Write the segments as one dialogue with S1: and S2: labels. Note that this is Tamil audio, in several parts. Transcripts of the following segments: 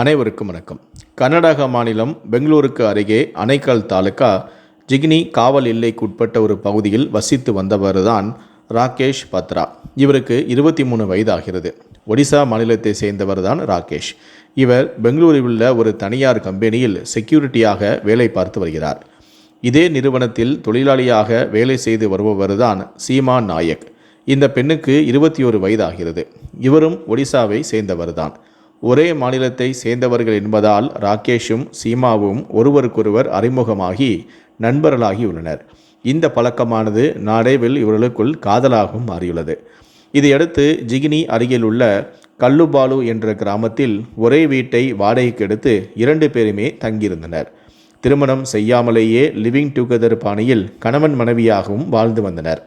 S1: அனைவருக்கும் வணக்கம். கர்நாடக மாநிலம் பெங்களூருக்கு அருகே அணைக்கல் தாலுகா ஜிகினி காவல் எல்லைக்குட்பட்ட ஒரு பகுதியில் வசித்து வந்தவர்தான் ராகேஷ் பத்ரா. இவருக்கு இருபத்தி மூணு வயதாகிறது. ஒடிசா மாநிலத்தை சேர்ந்தவர் தான் ராகேஷ். இவர் பெங்களூரில் உள்ள ஒரு தனியார் கம்பெனியில் செக்யூரிட்டியாக வேலை பார்த்து வருகிறார். இதே நிறுவனத்தில் தொழிலாளியாக வேலை செய்து வருபவர்தான் சீமா நாயக். இந்த பெண்ணுக்கு இருபத்தி ஒரு வயதாகிறது. இவரும் ஒடிசாவை சேர்ந்தவர்தான். ஒரே மாநிலத்தை சேர்ந்தவர்கள் என்பதால் ராகேஷும் சீமாவும் ஒருவருக்கொருவர் அறிமுகமாகி நண்பர்களாகியுள்ளனர் இந்த பழக்கமானது நாடேவில் இவர்களுக்குள் காதலாகவும் மாறியுள்ளது. இதையடுத்து ஜிகினி அருகில் உள்ள கல்லுபாலு என்ற கிராமத்தில் ஒரே வீட்டை வாடகைக்கு எடுத்து இரண்டு பேருமே தங்கியிருந்தனர். திருமணம் செய்யாமலேயே லிவிங் டுகெதர் பாணியில் கணவன் மனைவியாகவும் வாழ்ந்து வந்தனர்.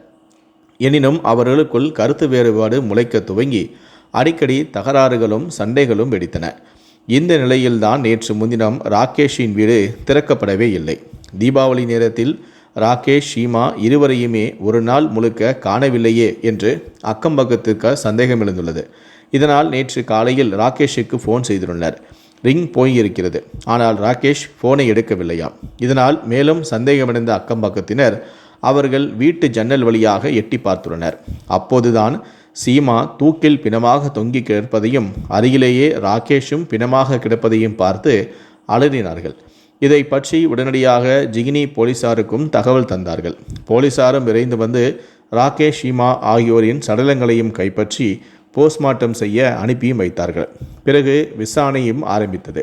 S1: எனினும் அவர்களுக்குள் கருத்து வேறுபாடு முளைக்க துவங்கி அடிக்கடி தகராறுகளும் சண்டைகளும் வெடித்தன. இந்த நிலையில்தான் நேற்று முன்தினம் ராகேஷின் வீடு திறக்கப்படவே இல்லை. தீபாவளி நேரத்தில் ராகேஷ் ஷீமா இருவரையுமே ஒரு நாள் முழுக்க காணவில்லையே என்று அக்கம்பக்கத்திற்கு சந்தேகம் எழுந்துள்ளது இதனால் நேற்று காலையில் ராகேஷுக்கு ஃபோன் செய்துள்ளனர் ரிங் போயிருக்கிறது. ஆனால் ராகேஷ் ஃபோனை எடுக்கவில்லையாம். இதனால் மேலும் சந்தேகமடைந்த அக்கம்பக்கத்தினர் அவர்கள் வீட்டு ஜன்னல் வழியாக எட்டி பார்த்துள்ளனர். அப்போதுதான் சீமா தூக்கில் பிணமாக தொங்கி கிடப்பதையும் அருகிலேயே ராகேஷும் பிணமாக கிடப்பதையும் பார்த்து அலறினார்கள். இதை பற்றி உடனடியாக ஜிகினி போலீசாருக்கும் தகவல் தந்தார்கள். போலீசாரும் விரைந்து வந்து ராகேஷ் சீமா ஆகியோரின் சடலங்களையும் கைப்பற்றி போஸ்ட்மார்ட்டம் செய்ய அனுப்பியும் வைத்தார்கள். பிறகு விசாரணையும் ஆரம்பித்தது.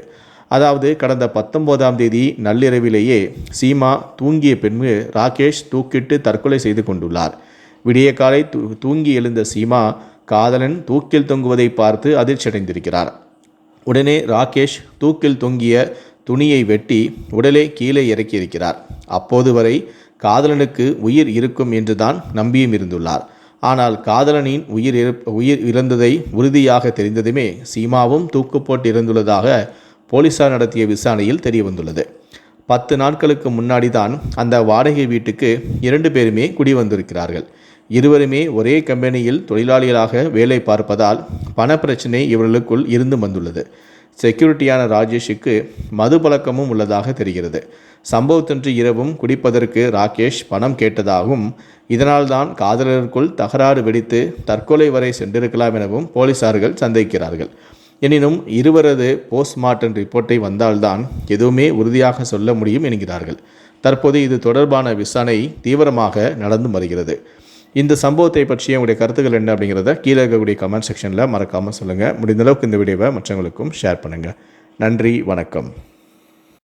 S1: அதாவது கடந்த பத்தொன்பதாம் தேதி நள்ளிரவிலேயே சீமா தூங்கிய பின்பு ராகேஷ் தூக்கிட்டு தற்கொலை செய்து கொண்டுள்ளார். விடிய காலை தூ தூங்கி எழுந்த சீமா காதலன் தூக்கில் தொங்குவதை பார்த்து அதிர்ச்சியடைந்திருக்கிறார். உடனே ராகேஷ் தூக்கில் தொங்கிய துணியை வெட்டி உடலை கீழே இறக்கியிருக்கிறார். அப்போது வரை காதலனுக்கு உயிர் இருக்கும் என்றுதான் நம்பியும் இருந்துள்ளார். ஆனால் காதலனின் உயிர் உயிர் இறந்ததை உறுதியாக தெரிந்ததுமே சீமாவும் தூக்குப்போட்டு இருந்துள்ளதாக இறந்துள்ளதாக போலீசார் நடத்திய விசாரணையில் தெரிய வந்துள்ளது பத்து நாட்களுக்கு முன்னாடி தான் அந்த வாடகை வீட்டுக்கு இரண்டு பேருமே குடி வந்திருக்கிறார்கள் இருவருமே ஒரே கம்பெனியில் தொழிலாளிகளாக வேலை பார்ப்பதால் பண பிரச்சனை இவர்களுக்குள் இருந்து வந்துள்ளது. செக்யூரிட்டியான ராஜேஷுக்கு மது பழக்கமும் உள்ளதாக தெரிகிறது. சம்பவத்தன்று இரவும் குடிப்பதற்கு ராகேஷ் பணம் கேட்டதாகவும் இதனால்தான் காதலருக்குள் தகராறு வெடித்து தற்கொலை வரை சென்றிருக்கலாம் எனவும் போலீசார்கள் சந்தேகிக்கிறார்கள். எனினும் இருவரது போஸ்ட்மார்ட்டம் ரிப்போர்ட்டை வந்தால்தான் எதுவுமே உறுதியாக சொல்ல முடியும் என்கிறார்கள். தற்போது இது தொடர்பான விசாரணை தீவிரமாக நடந்து வருகிறது. இந்த சம்பவத்தை பற்றிய உங்களுடைய கருத்துக்கள் என்ன அப்படிங்கிறத கீழே இருக்கக்கூடிய கமெண்ட் செக்ஷனில் மறக்காமல் சொல்லுங்கள் முடிந்தளவுக்கு இந்த வீடியோவை மற்றவங்களுக்கும் ஷேர் பண்ணுங்கள் நன்றி வணக்கம்.